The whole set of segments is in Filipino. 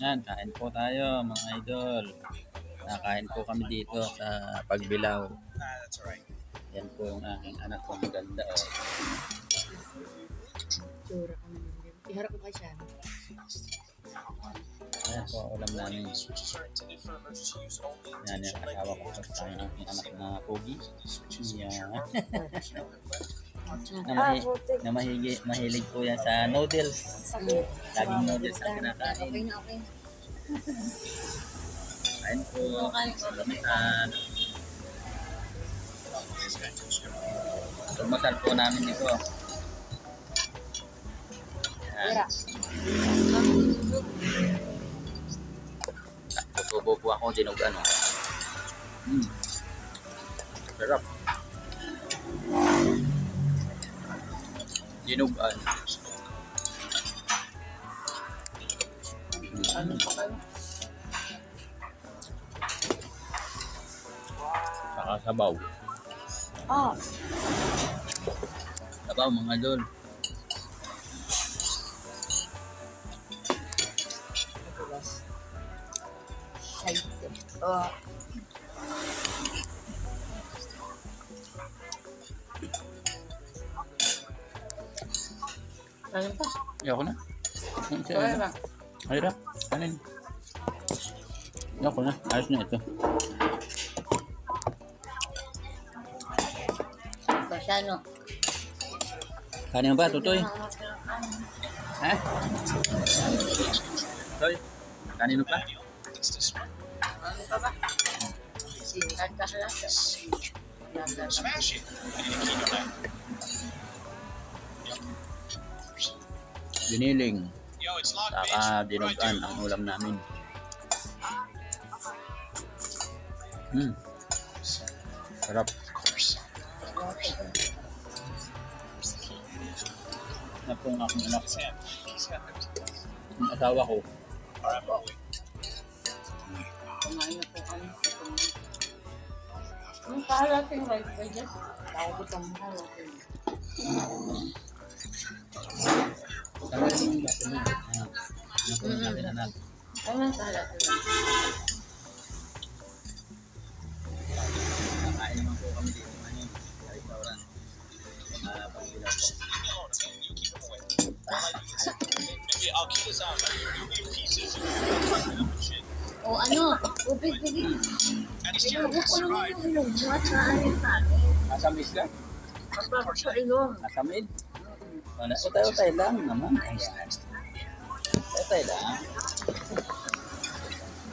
Yan, kain po tayo mga idol. Nakain po kami dito sa that's alright. Yan po yung aking anak ko maganda. Oh. Tsura ka naman din. Iharap mo kay Shan. Ayan po, ulam namin. Yan yung asawa ko sa yung aking anak na pogi. Yan. na, mahi, na mahigi, mahilig po yan sa noodles. Laging noodles ang Okay kinakain. na, okay na. Kain po. Lamitan. Tumasal po namin dito. Yan. Tira. Tutubo po ako, dinugan. Oh. Mm. Sarap. Dinugan. Ano pa kayo? Saka sabaw. Ah, Sabaw mga dol. madalas. Shite. Ano pa? Ayoko na. Ano lang. Ayun na. Kanin. Ayoko na. Ayos na ito. Masyano. Kanin ba, tutoy? Ha? Toy? Kanino pa? Ano pa ba? Singkat ka lang. Smash it. Biniling. Saka dinugan ang ulam namin. Hmm. Sarap. Na pong aking anak. Ang asawa ko. Kumain na po kami. Yung kahalating rice ba dyan? Tawag ko po ang po sa restaurant. O ano? Ubig, ubig. To ko naman yung ilong mo at naanin sa akin. Nasa miss ka? Sa ilong. Wala. Utay-utay lang naman. Ayan. Utay lang.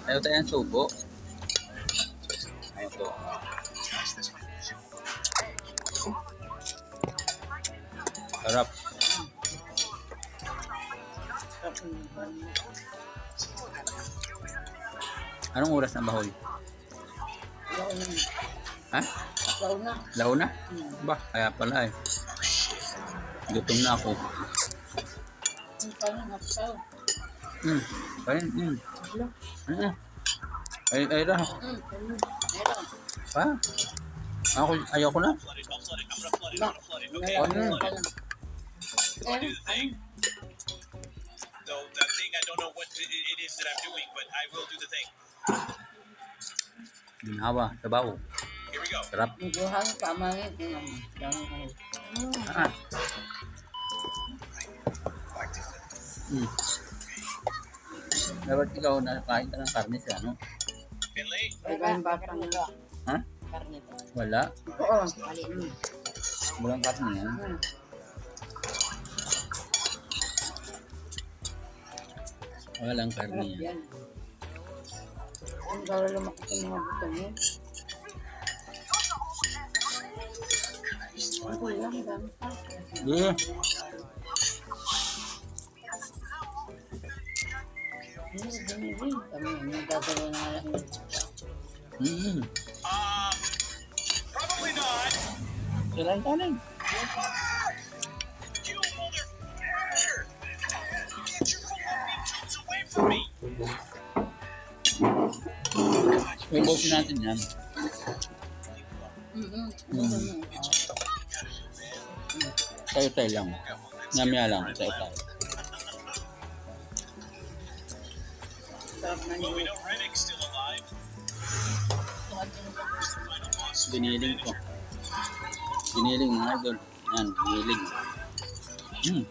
Utay-utay ang subo. Ayun po. Sarap. Anong oras na bahoy? Law na. Ha? Law na. Law na? Hmm. Ba, kaya pala eh. Gutom na ako. Ayun, hmm. Hello? Ano? Ay, ay, ra. Hmm. Pa? Ako, ayoko na. Ano? Though that thing, I don't know what it, is that I'm doing, but I will do the thing. Ginawa, sabaw. Here we go. Sarap. Naguhang pamangit. Dami Ah. Hmm. Dapat ikaw na kain ka ng karne sa ano? Finley, Iban bata ba? Ha? Karne to. Wala. Oo. Mali. Walang karne yan. Hmm. Walang karne yan. Ang gawin lumaki sa mga buto mo. Hindi. Kami, may gagawin na lang. uh, probably not. Walang kanin. You motherfucker! Get your fucking tools away from me! Ubusin natin yan. Mm-hmm. Mm. Tayo-tayo lang. Namya lang. Tayo-tayo. Sarap na boss. Giniling ko. Giniling mga idol. Yan, giniling. Hmm.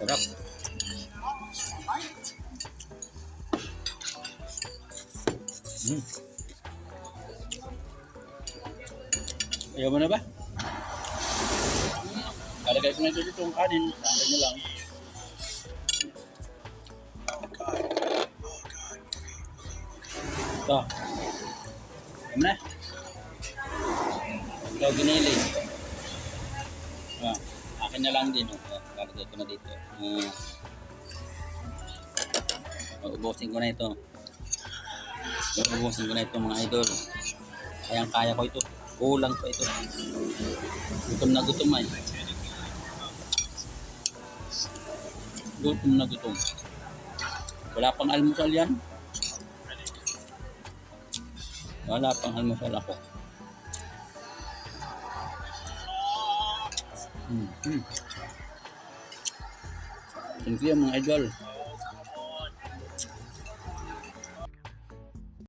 Sarap. Hmm. Ayaw mo na ba? Kalagay ko na ito dito ang kanin. Tanda nyo lang. Ito. Ayaw mo na. Ikaw giniling. Ah, akin na lang din. Oh. Kalagay ko na dito. Ah. Uubusin ko na ito. Uubusin ko na ito mga idol. Kayang kaya ko ito. Kulang pa ito. Gutom na gutom ay. Gutom na gutom. Wala pang almusal yan. Wala pang almusal ako. Hmm. hmm. Thank you mga idol.